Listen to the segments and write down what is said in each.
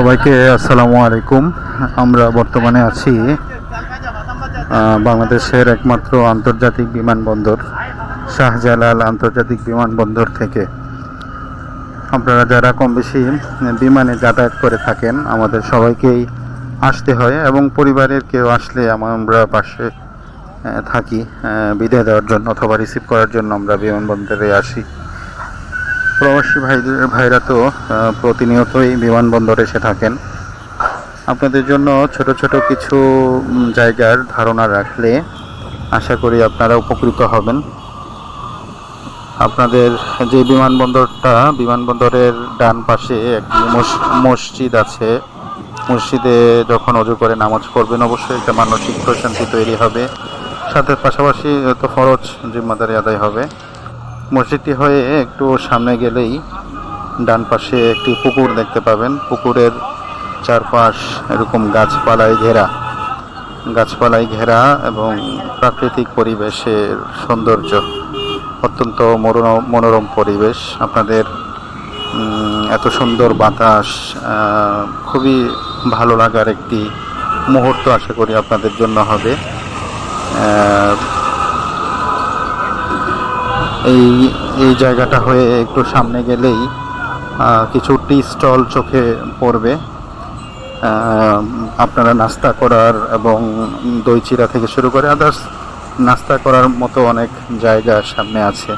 সবাইকে আসসালামু আলাইকুম। আমরা বর্তমানে আছি বাংলাদেশের একমাত্র আন্তর্জাতিক বিমানবন্দর, শাহজালাল আন্তর্জাতিক বিমানবন্দর থেকে। আপনারা যারা কম বেশি বিমানে যাতায়াত করে থাকেন, আমাদের সবাইকেই আসতে হয় এবং পরিবারের কেউ আসলে আমরা পাশে থাকি বিদায় দেওয়ার জন্য অথবা রিসিভ করার জন্য আমরা বিমানবন্দরে আসি। প্রবাসী ভাইদের, ভাইরা তো প্রতিনিয়তই বিমানবন্দরে এসে থাকেন। আপনাদের জন্য ছোট ছোট কিছু জায়গার ধারণা রাখলে আশা করি আপনারা উপকৃত হবেন। আপনাদের যে বিমানবন্দরটা, বিমানবন্দরের ডান পাশে একটি মসজিদ আছে। মসজিদে যখন অজু করে নামাজ পড়বেন, অবশ্যই একটা মানসিক প্রশান্তি তৈরি হবে। সাথে পাশাপাশি তো ফরজ জিম্মাদারি আদায় হবে। মসজিদটি হয়ে একটু সামনে গেলেই ডান পাশে একটি পুকুর দেখতে পাবেন। পুকুরের চারপাশ এরকম গাছপালায় ঘেরা। গাছপালায় ঘেরা এবং প্রাকৃতিক পরিবেশের সৌন্দর্য। অত্যন্ত মনোরম পরিবেশ। আপনাদের এত সুন্দর বাতাস খুবই ভালো লাগার একটি মুহূর্ত আশা করি আপনাদের জন্য হবে। এই এই জায়গাটা হয়ে একটু সামনে গেলেই কিছু টি স্টল চোখে পড়বে। আপনারা নাস্তা করার এবং দই চিরা থেকে শুরু করে আদার্স নাস্তা করার মতো অনেক জায়গা সামনে আছে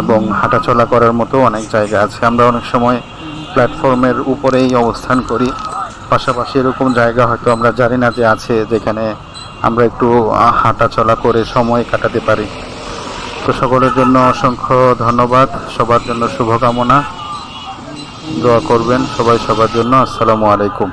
এবং হাঁটাচলা করার মতো অনেক জায়গা আছে। আমরা অনেক সময় প্ল্যাটফর্মের উপরেই অবস্থান করি। পাশাপাশি এরকম জায়গা হয়তো আমরা জানি না যে আছে যেখানে আমরা একটু হাঁটাচলা করে সময় কাটাতে পারি। তো সকলের জন্য অসংখ্য ধন্যবাদ। সবার জন্য শুভকামনা। দোয়া করবেন সবাই সবার জন্য। আসসালামু আলাইকুম।